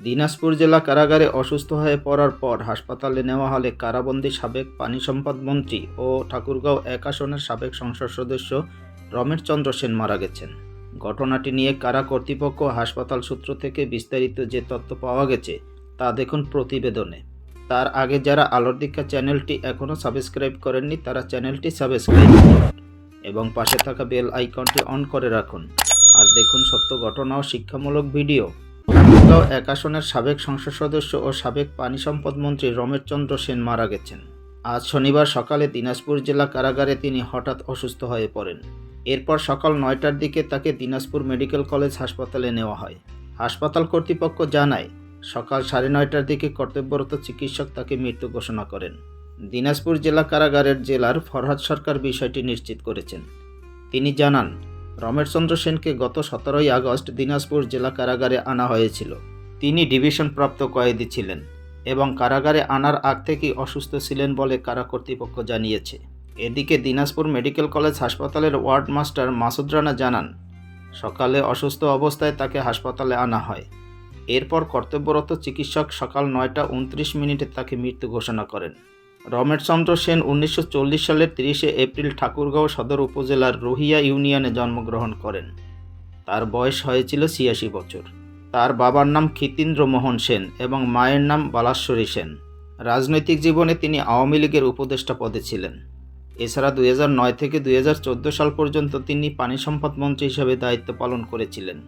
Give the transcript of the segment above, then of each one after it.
দিনাজপুর জেলা কারাগারে অসুস্থ হয়ে পড়ার পর হাসপাতালে নেওয়া হলে কারাবন্দী সাবেক পানি সম্পদ মন্ত্রী ও ঠাকুরগাঁও এক আসনের সাবেক সংসদ সদস্য রমেশ চন্দ্র সেন মারা গেছেন। ঘটনাটি নিয়ে কারা কর্তৃপক্ষ হাসপাতাল সূত্র থেকে বিস্তারিত যে তথ্য পাওয়া গেছে, তা দেখুন প্রতিবেদনে। তার আগে যারা আলোর দীক্ষা চ্যানেলটি এখনও সাবস্ক্রাইব করেননি, তারা চ্যানেলটি সাবস্ক্রাইব করুন এবং পাশে থাকা বেল আইকনটি অন করে রাখুন। আর দেখুন সত্য ঘটনা ও শিক্ষামূলক ভিডিও। ঠাকুরগাঁও এক আসনের সাবেক সংসদ সদস্য ও সাবেক পানি সম্পদ মন্ত্রী রমেশ চন্দ্র সেন মারা গেছেন। আজ শনিবার সকালে দিনাজপুর জেলা কারাগারে তিনি হঠাৎ অসুস্থ হয়ে পড়েন। এরপর সকাল নয়টার দিকে তাকে দিনাজপুর মেডিকেল কলেজ হাসপাতালে নেওয়া হয়। হাসপাতাল কর্তৃপক্ষ জানায়, সকাল সাড়ে নয়টার দিকে কর্তব্যরত চিকিৎসক তাকে মৃত্যু ঘোষণা করেন। দিনাজপুর জেলা কারাগারের জেলার ফরহাদ সরকার বিষয়টি নিশ্চিত করেছেন। তিনি জানান রমেশ চন্দ্র সেনকে গত সতেরোই আগস্ট দিনাজপুর জেলা কারাগারে আনা হয়েছিল। তিনি ডিভিশন প্রাপ্ত কয়েদি ছিলেন এবং কারাগারে আনার আগ থেকেই অসুস্থ ছিলেন বলে কারা কর্তৃপক্ষ জানিয়েছে। এদিকে দিনাজপুর মেডিকেল কলেজ হাসপাতালের ওয়ার্ড মাস্টার মাসুদ রানা জানান, সকালে অসুস্থ অবস্থায় তাকে হাসপাতালে আনা হয়। এরপর কর্তব্যরত চিকিৎসক সকাল নয়টা উনত্রিশ মিনিটে তাকে মৃত্যু ঘোষণা করেন। রমেশ চন্দ্র সেন উনিশশো চল্লিশ সালের তিরিশে এপ্রিল ঠাকুরগাঁও সদর উপজেলার রোহিয়া ইউনিয়নে জন্মগ্রহণ করেন। তার বয়স হয়েছিল ছিয়াশি বছর। তার বাবার নাম খিতীন্দ্র মোহন সেন এবং মায়ের নাম বালাশ্বরী সেন। রাজনৈতিক জীবনে তিনি আওয়ামী লীগের উপদেষ্টা পদে ছিলেন। এছাড়া দুই নয় থেকে দুই হাজার চোদ্দ সাল পর্যন্ত তিনি পানি সম্পদ মন্ত্রী হিসেবে দায়িত্ব পালন করেছিলেন।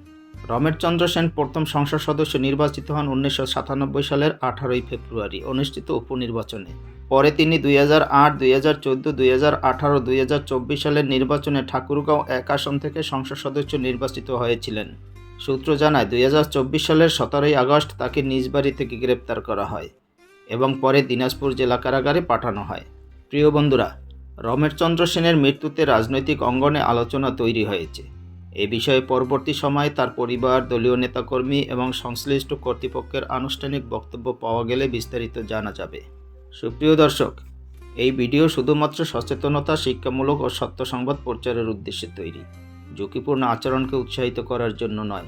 রমেশ চন্দ্র সেন প্রথম সংসদ সদস্য নির্বাচিত হন উনিশশো সাতানব্বই সালের আঠারোই ফেব্রুয়ারি অনুষ্ঠিত উপনির্বাচনে। পরে তিনি দুই হাজার আট, দুই হাজার চোদ্দ, দুই হাজার আঠারো, দুই হাজার চব্বিশ সালের নির্বাচনে ঠাকুরগাঁও এক আসন থেকে সংসদ সদস্য নির্বাচিত হয়েছিলেন। সূত্র জানায়, দুই হাজার চব্বিশ সালের সতেরোই আগস্ট তাকে নিজ বাড়ি থেকে গ্রেপ্তার করা হয় এবং পরে দিনাজপুর জেলা কারাগারে পাঠানো হয়। প্রিয় বন্ধুরা রমেশ চন্দ্র সেনের মৃত্যুতে রাজনৈতিক অঙ্গনে আলোচনা তৈরি হয়েছে। এ বিষয়ে পরবর্তী সময়ে তার পরিবার, দলীয় নেতাকর্মী এবং সংশ্লিষ্ট কর্তৃপক্ষের আনুষ্ঠানিক বক্তব্য পাওয়া গেলে বিস্তারিত জানা যাবে। সুপ্রিয় দর্শক, এই ভিডিও শুধুমাত্র সচেতনতা, শিক্ষামূলক ও সত্য সংবাদ প্রচারের উদ্দেশ্যে তৈরি। ঝুঁকিপূর্ণ আচরণকে উৎসাহিত করার জন্য নয়।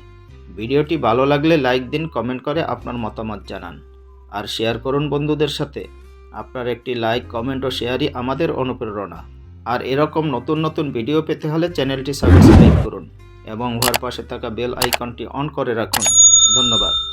ভিডিওটি ভালো লাগলে লাইক দিন, কমেন্ট করে আপনার মতামত জানান। আর শেয়ার করুন বন্ধুদের সাথে। আপনার একটি লাইক, কমেন্ট ও শেয়ারই আমাদের অনুপ্রেরণা। আর এরকম নতুন নতুন ভিডিও পেতে হলে চ্যানেলটি সাবস্ক্রাইব করুন এবং উহার পাশে থাকা বেল আইকনটি অন করে রাখুন। ধন্যবাদ।